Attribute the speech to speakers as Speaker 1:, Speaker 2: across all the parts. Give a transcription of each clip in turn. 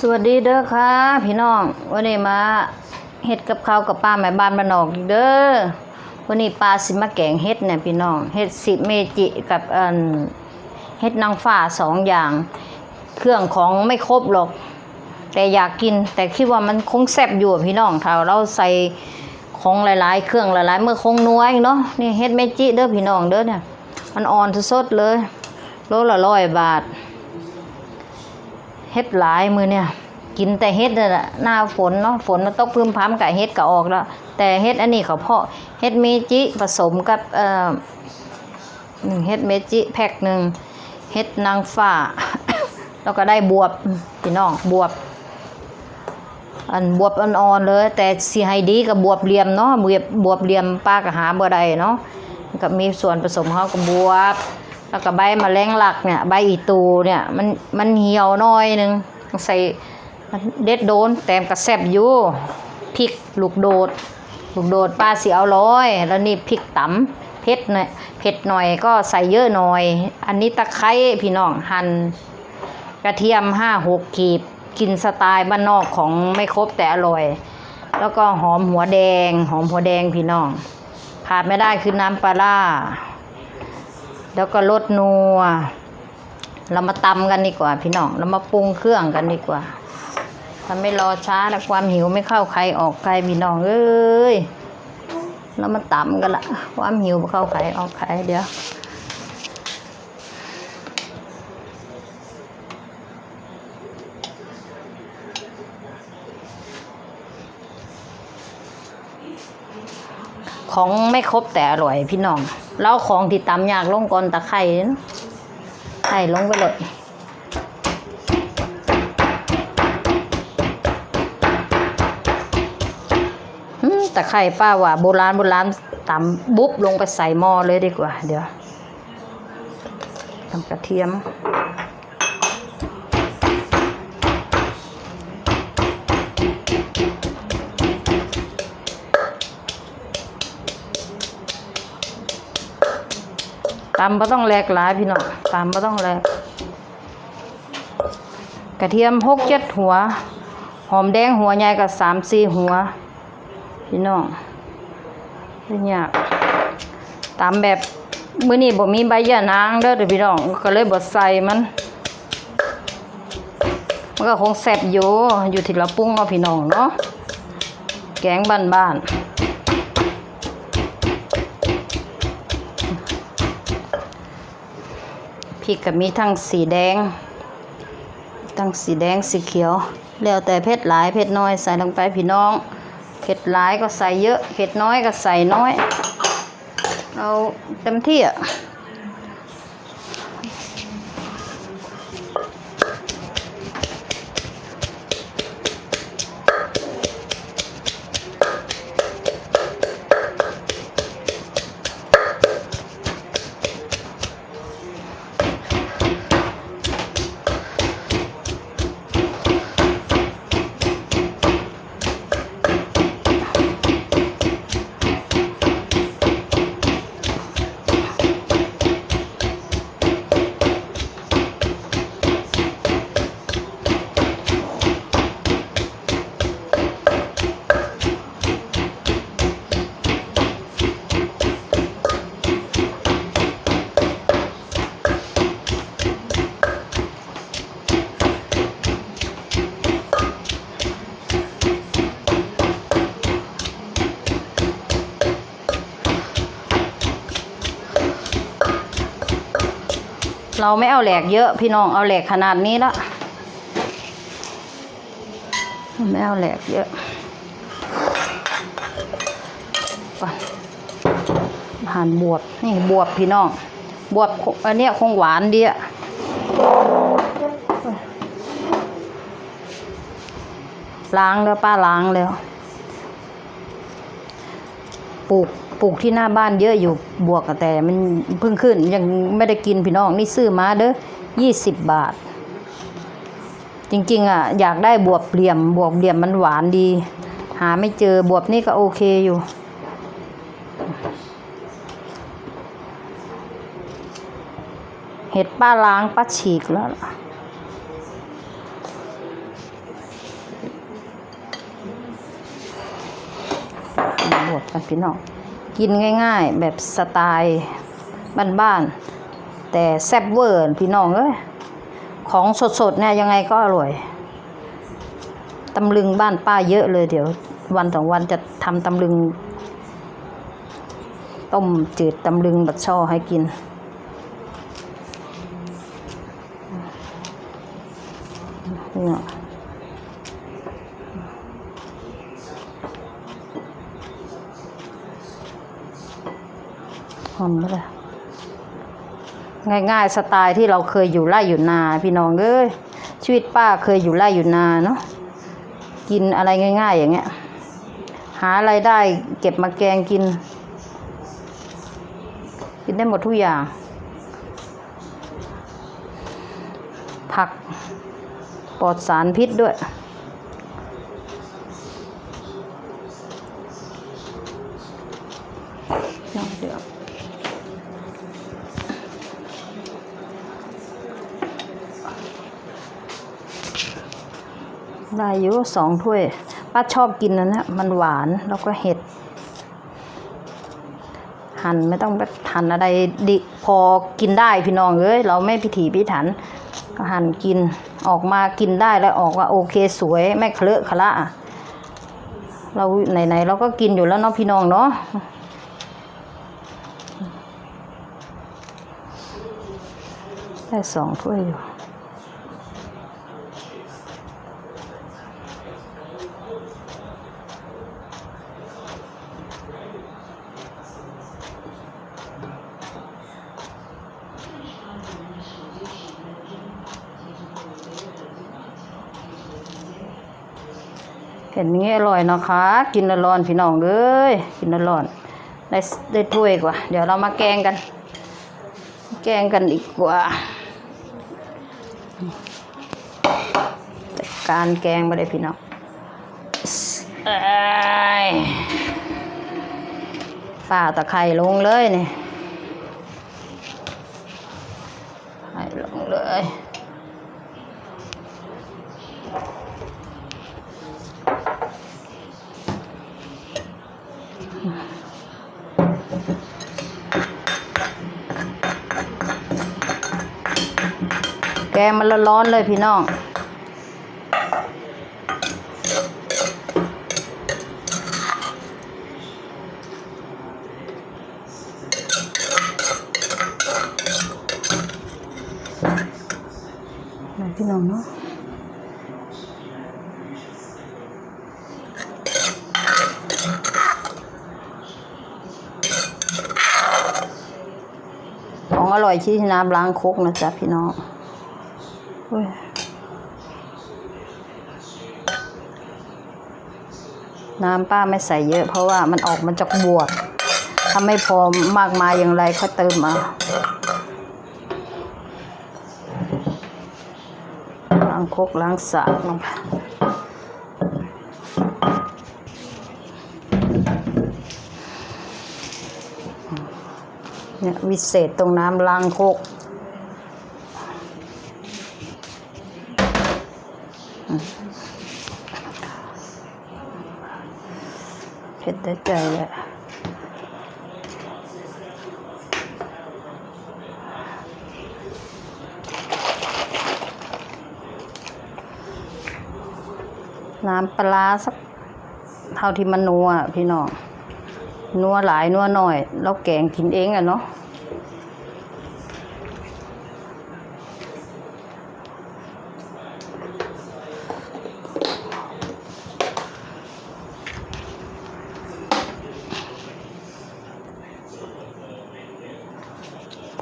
Speaker 1: สวัสดีเด้อค่ะพี่น้องวันนี้มาเฮ็ดกับข้าวกับป้าแม่บ้านบ้านนอกเด้อวันนี้ป้าสิมาแกงเฮ็ดเนี่ยพี่น้องเฮ็ดสิเมจิกับอันเฮ็ดนางฟ้าสองอย่าง เครื่องของไม่ครบหรอก แต่อยากกินแต่คิดว่ามันคงแซ่บอยู่พี่น้องถ้าเราใส่ของหลาย ๆ เครื่องหลายๆเมื่อคงนัวอีกเนาะนี่เฮ็ดเมจิเด้อพี่น้องเด้อเนี่ยมันอ่อนสดเลยโลละร้อยบาท เฮ็ดหลายมือเนี่ย กินแต่เฮ็ดนั่นแหละหน้าฝนเนาะฝนมันตกพึมพำกับเฮ็ดก็ออกแล้ว แต่เฮ็ดอันนี้เขาเพาะเฮ็ดเมจิผสมกับเอ่อหนึ่งเฮ็ดเมจิแพ็คหนึ่งเฮ็ดนางฟ้า แล้วก็ได้บวบพี่น้องบวบ อันบวบอ่อนๆเลย แต่สิให้ดีกับบวบเหลี่ยมเนาะบวบบวบเหลี่ยมป้าก็หาบ่ได้เนาะมันก็มีส่วนผสมเขากับบวบ แล้วก็ใบมะแรงหลักเนี่ย ใบอีตูเนี่ย มันมันเหี่ยวน้อยหนึงต้องใส่เด็ดโดนแต้มกระแซบอยู่พริกลูกโดด ลูกโดดป้าเสิเอาร้อย แล้วนี่พริกตำเผ็ดหน่อยเผ็ดหน่อยก็ใส่เยอะหน่อย อันนี้ตะไคร้พี่น้องหั่นกระเทียมห้าหกกีบกินสไตล์บ้านนอกของไม่ครบแต่อร่อย แล้วก็หอมหัวแดง หอมหัวแดงพี่น้องขาดไม่ได้คือน้ำปลาร้า แล้วก็ลดนัว เรามาตำกันดีกว่า พี่น้อง เรามาปรุงเครื่องกันดีกว่าถ้าไม่รอช้าแล้วความหิวไม่เข้าใครออกใครพี่น้องเอ้ย เรามาตำกันละ ความหิวไม่เข้าใครออกใครเดี๋ยว ของไม่ครบแต่อร่อยพี่น้องแล้วของที่ตำยากลงก่อนตะไคร้นะไข่ลงไปเลยอืมตะไคร้ป้าว่าโบราณโบราณตำบุ๊บลงไปใส่หม้อเลยดีกว่า เดี๋ยวทำกระเทียม ตำก็ต้องแหลกหลายพี่น้องตำก็ต้องแหลก กระเทียมหกเจ็ดหัว หอมแดงหัวใหญ่กับสามสี่หัว พี่น้องเป็นยากตำแบบมื้อนี้บ่มีใบยะนางเด้อเด้อพี่น้องก็เลยบ่ใส่มันมันก็คงแซ่บอยู่อยู่ที่เราปรุงเอาพี่น้องเนาะแกงบ้านๆ พริกก็มีทั้งสีแดง ทั้งสีแดงสีเขียว แล้วแต่เผ็ดหลายเผ็ดน้อยใส่ลงไปพี่น้องเผ็ดหลายก็ใส่เยอะเผ็ดน้อยก็ใส่น้อย เอาเต็มที่อะ เราไม่เอาแหลกเยอะพี่น้องเอาแหลกขนาดนี้ละไม่เอาแหลกเยอะก่อนหั่นบวบนี่บวบพี่น้อง บวบอันนี้คงหวานดีอะล้างแล้วป้าล้างแล้วปลูก ปลูกที่หน้าบ้านเยอะอยู่บวกแต่มันเพิ่งขึ้นยังไม่ได้กินพี่น้องนี่ซื้อมาเด้อยี่สิบบาท จริงๆอะอยากได้บวบเหลี่ยม บวบเหลี่ยมมันหวานดี หาไม่เจอบวบนี่ก็โอเคอยู่เห็ดป้าล้างป้าฉีกแล้วบวบกันพี่น้อง กินง่ายๆ แบบสไตล์บ้านๆแต่แซ่บเวอร์พี่น้องเอ้ยของสดๆเนี่ยยังไงก็อร่อยตำลึงบ้านป้าเยอะเลยเดี๋ยววันสองวันจะทำตำลึง ต้มจืดตำลึงบัดช่อให้กิน เนี่ย หอมเลยง่าย ๆ สไตล์ที่เราเคยอยู่ไร่อยู่นา พี่น้องเอ้ยชีวิตป้าเคยอยู่ไร่อยู่นาเนาะกินอะไรง่าย ๆ อย่างเงี้ย หาอะไรได้ เก็บมาแกงกิน กินได้หมดทุกอย่าง ผักปลอดสารพิษด้วย น้ำเดือดได้อยู่ สองถ้วย ป้าชอบกินนะนะมันหวานแล้วก็เห็ด หั่นไม่ต้องไปหั่นอะไรดิพอกินได้พี่น้องเอ้ยเราไม่พิถีพิถัน ก็หั่นกินออกมากินได้แล้วออกว่าโอเคสวยไม่เคลอะขะละอะเราไหนๆเราก็กินอยู่แล้วเนาะพี่น้องเนาะได้สองถ้วยอยู่ เห็นอย่างงี้อร่อยนะคะ กินแล้วร้อนพี่น้องเอ้ยกินแล้วร้อนได้ได้ถ้วยกว่า เดี๋ยวเรามาแกงกัน แกงกันอีกกว่าการแกงมาเลยพี่น้องเอ้ยป่าตะไคร่ลงเลยนี่ให้ลงเลย แกง มันร้อนๆเลยพี่น้องนพี่น้องเนาะของอร่อยที่น้ำล้างคกนะจ๊ะพี่น้อง น้ำป้าไม่ใส่เยอะ เพราะว่ามันออกมาจากบวกถ้าไม่พอมากมายอย่างไรค่อยเติมมาล้างคกล้างสากลงไปเนี่ยวิเศษตรงน้ำล้างคกอืมเผ็ด ได้ใจเละน้ำปลาสักเท่าที่มันนัวพี่น้องนัวหลายนัวหน่อยเราแกงกินเองอะเนาะ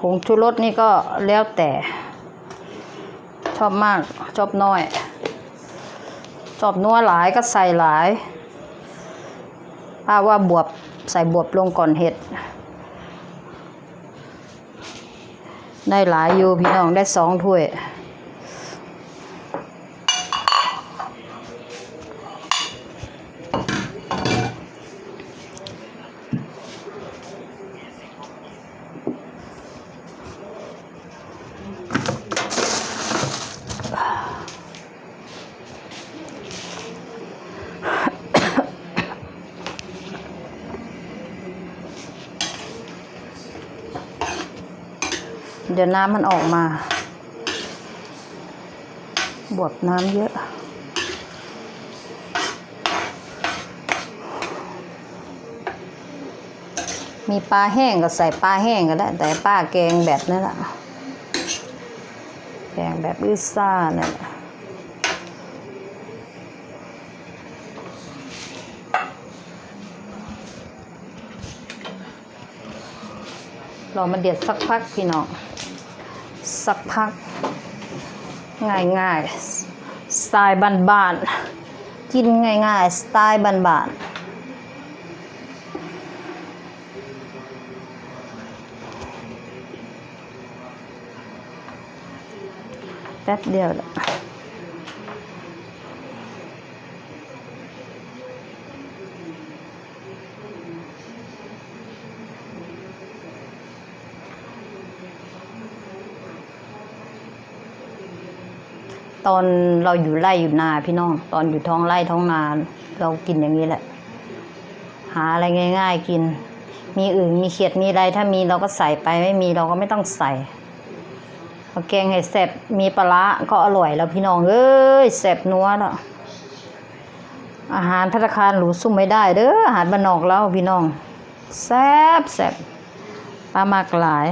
Speaker 1: ผงชูรสนี่ก็แล้วแต่ชอบมากชอบน้อย ชอบนัวหลายก็ใส่หลายป้าว่าบวบใส่บวบลงก่อนเห็ด ได้หลายอยู่พี่น้องได้สองถ้วย เดี๋ยวน้ำมันออกมา บวกน้ำเยอะ มีปลาแห้งก็ใส่ปลาแห้งก็ได้ แต่ป้าแกงแบบนั้นแหละแกงแบบอิซ่านั่นแหละรอมันเดือดสักพักพี่น้อง สักพัก ง่ายๆ สไตล์บ้านๆ กินง่ายๆ สไตล์บ้านๆแป๊บเดียวแหละ ตอนเราอยู่ไร่อยู่นาพี่น้อง ตอนอยู่ท้องไร่ท้องนา เรากินอย่างนี้แหละ หาอะไรง่าย ๆ กิน มีอื่นมีเขียดมีอะไรถ้ามีเราก็ใส่ไปไม่มีเราก็ไม่ต้องใส่เอาแกงให้แซ่บมีปลาก็อร่อยแล้วพี่น้องเอ้ยแซ่บนัวแล้วอาหารพัตตาคารหรูซุ่มไม่ได้เด้ออาหารบ้านนอกแล้วพี่น้องแซ่บแซ่บปลามากหลาย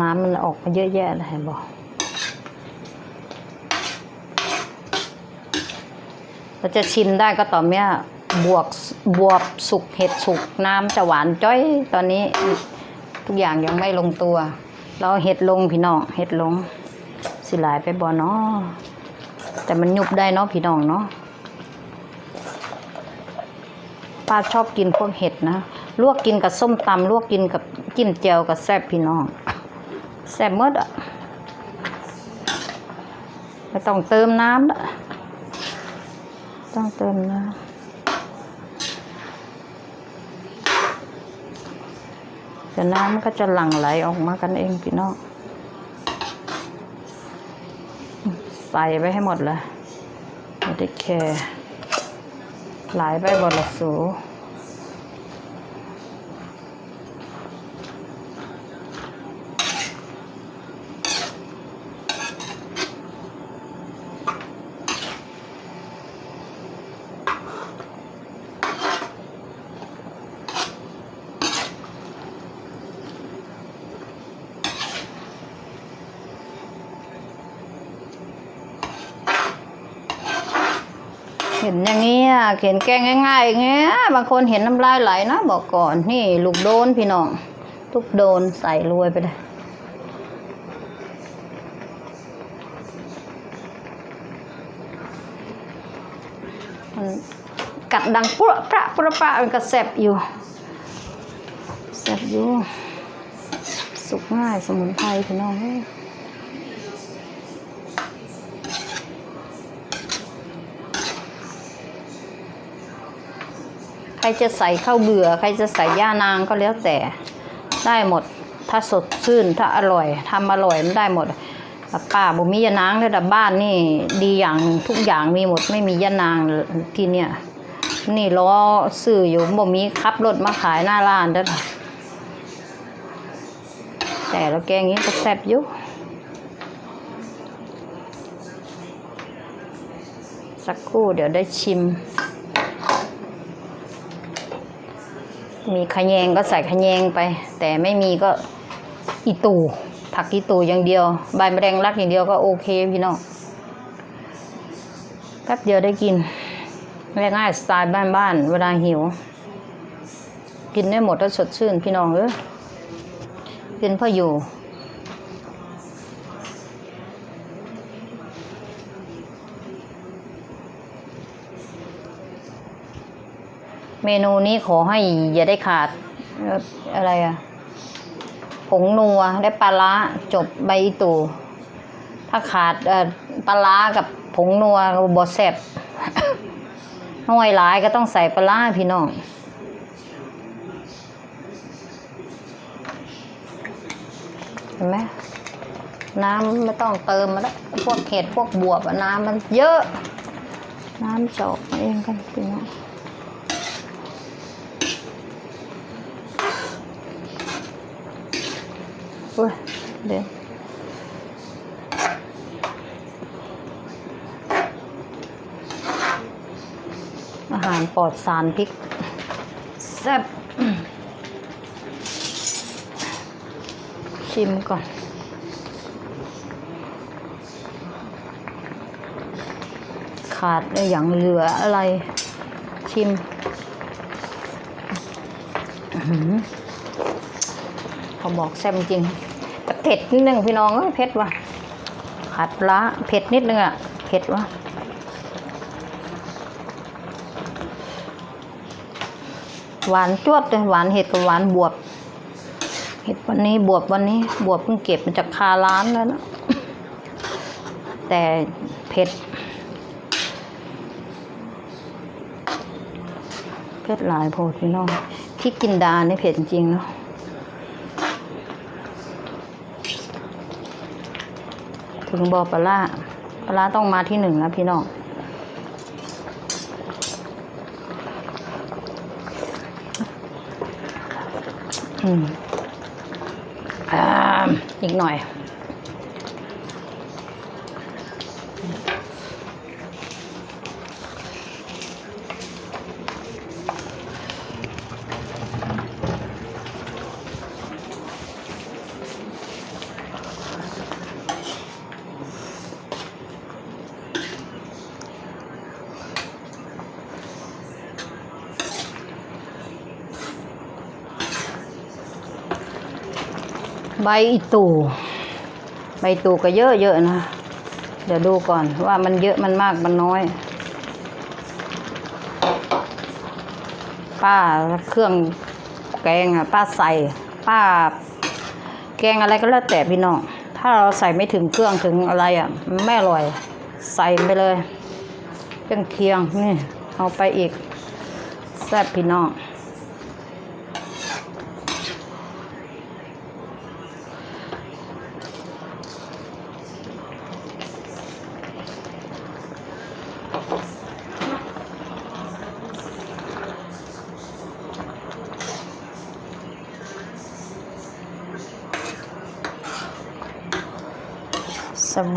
Speaker 1: น้ำมันออกมาเยอะแยะเลยบอกเราจะชิมได้ก็ต่อเมื่อบวกบวบสุกเห็ดสุกน้ำจะหวานจ้อยตอนนี้ทุกอย่างยังไม่ลงตัว เราเห็ดลงพี่น้องเห็ดลง สิหลายไปบ่เนาะแต่มันยุบได้เนาะพี่น้องเนาะป้าชอบกินพวกเห็ดนะ ลวกกินกับส้มตำลวกกินกับจิ้มแจ่วกับแซ่บพี่น้อง แซ่บหมดอะไม่ต้องเติมน้ำละต้องเติมน้ำเดี๋ยวน้ำมันก็จะหลั่งไหลออกมากันเองพี่น้อง ใส่ไปให้หมดเลยไม่ได้แคร์ไหลไปบดละสู นี้อะเห็นแกงง่ายง่างเงี้ยบางคนเห็นน้ำลายไหลนะบอกก่อนนี่ลูกโดนพี่น้องลูกโดนใส่รวยไปเลยมันกัดดังปุ๊ระประปุ๊ระประมันก็แสบอยู่แสบอยู่ สุกง่ายสมุนไพรพี่น้องเอ้ย ใค รจะใส่ข้าวเบื่อ ใครจะใส่ย่านางก็แล้วแต่ได้หมด ถ้าสดชื่นถ้าอร่อยทำอร่อยมันได้หมดป้าบ่มียานางเลยแต่บ้านนี่ดีอย่างทุกอย่างมีหมดไม่มียานางที่เนี่ยนี่ล้อซื้ออยู่บ่มีขับรถมาขายหน้าร้านเด้อแต่แล้วแกงนี้ก็แซ่บอยู่สักครู่เดี๋ยวได้ชิม มีขยงก็ใส่ขยงไป แต่ไม่มีก็อีตูผักอีตูอย่างเดียว ใบมะแรงรักอย่างเดียวก็โอเคพี่น้องแป๊บเดียวได้กินง่ายๆสไตล์บ้านๆเวลาหิว กินได้หมดแล้วสดชื่นพี่น้องเออกินพออยู่ เมนูนี้ขอให้อย่าได้ขาดอะไรอะผงนัวและปลาร้าจบใบตูถ้าถ้าขาดปลาร้ากับผงนัวบดแซบน้อยหลายก็ต้องใส่ปลาร้าพี่น้องเห็นไหมน้ำไม่ต้องเติมมาแล้วพวกเห็ดพวกบวบน้ำมันเยอะ น้ำจาะมาเองกันพี่น้องอุ้ย เดี๋ยอาหารปลอดสารพิษแซ่บชิมก่อนขาดอย่างเหลืออะไร ชิมเขาบอกแซ่บจริง เผ็ดนิดนึงพี่น้องเผ็ดว่ะขาดลาเผ็ดนิดนึงอะเผ็ดว่ะหวานจวดเลยหวานเห็ดกับหวานบวบเห็ดวันนี้บวบวันนี้บวบเพิ่งเก็บมาจากคาร้านแล้วนะแต่เผ็ดเผ็ดหลายโพดพี่น้องพริกกินดานี่เผ็ดจริงเนาะ ถึงบอกปลาปลาร้าต้องมาที่หนึ่งแล้วพี่น้องอืมอ่าอีกหน่อย ใบอีตูใบตูก็เยอะๆนะ เดี๋ยวดูก่อนว่ามันเยอะมันมากมันน้อย ป้าเครื่องแกงอะป้าใส่ ป้า แกงอะไรก็แล้วแต่พี่น้อง ถ้าเราใส่ไม่ถึงเครื่องถึงอะไรอะไม่อร่อย ใส่ไปเลยเครื่องเคียงนี่เอาไปอีกแซ่บพี่น้อง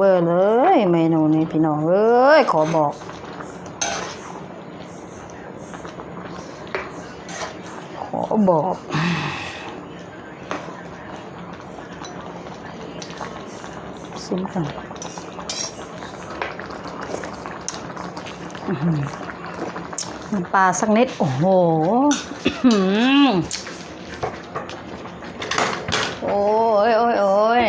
Speaker 1: เบอร์เลยเมนูนี้พี่น้องเอ้ยขอบอก ขอบอกซิมกันปลาสักนิด โอ้โหอื้อหือโอ้ยโอ้ยโอ้ย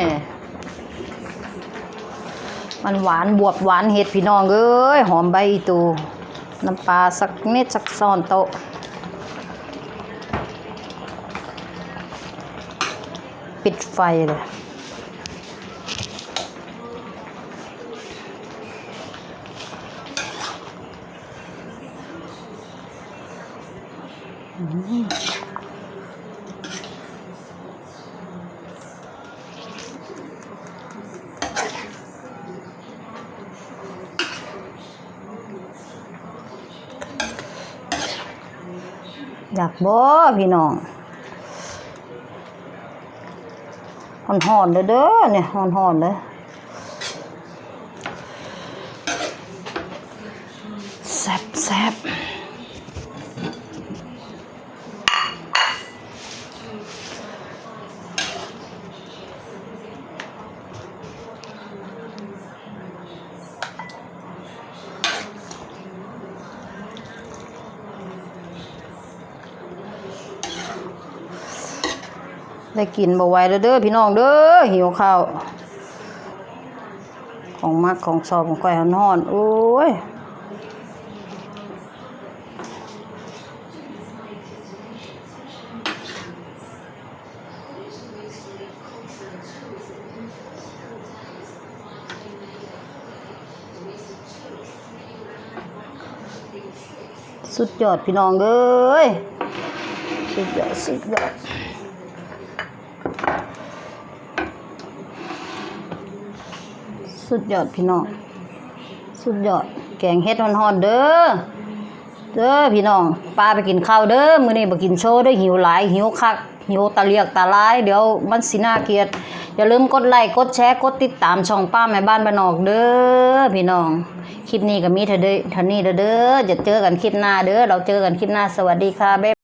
Speaker 1: มันหวานบวบหวานเห็ดพี่น้องเอ้ยหอมใบอีตูน้ำปลาสักนิดสักซ้อนโตะปิดไฟเลย บ่พี่น้องห่อนๆเด้อเด้อเนี่ยห่อนๆเลยแซ่บแได้กินบ่ไวแล้วเด้อพี่น้องเด้อหิวข้าว ของมักของชอบของก้อยอนอนโอ้ย
Speaker 2: สุดยอดพี่น้องเอ้ยสุดยอดสุดยอด สุดยอดพี่น้อง สุดยอด แกงเฮ็ดฮอนๆเด้อ เด้อพี่น้องป้าไปกินข้าวเด้อมื้อนี้บ่กินโชว์เด้อหิวหลายหิวคักหิวตาเลียกตาลาย เดี๋ยวมันสิน่าเกลียดอย่าลืมกดไลค์กดแชร์กดติดตามช่องป้าแม่บ้านบ้านนอกเด้อพี่น้อง คลิปนี้ก็มีเท่าเด้อเท่านี้เด้อเด้อจะเจอกันคลิปหน้าเด้อเราเจอกันคลิปหน้าสวัสดีค่ะบ๊าย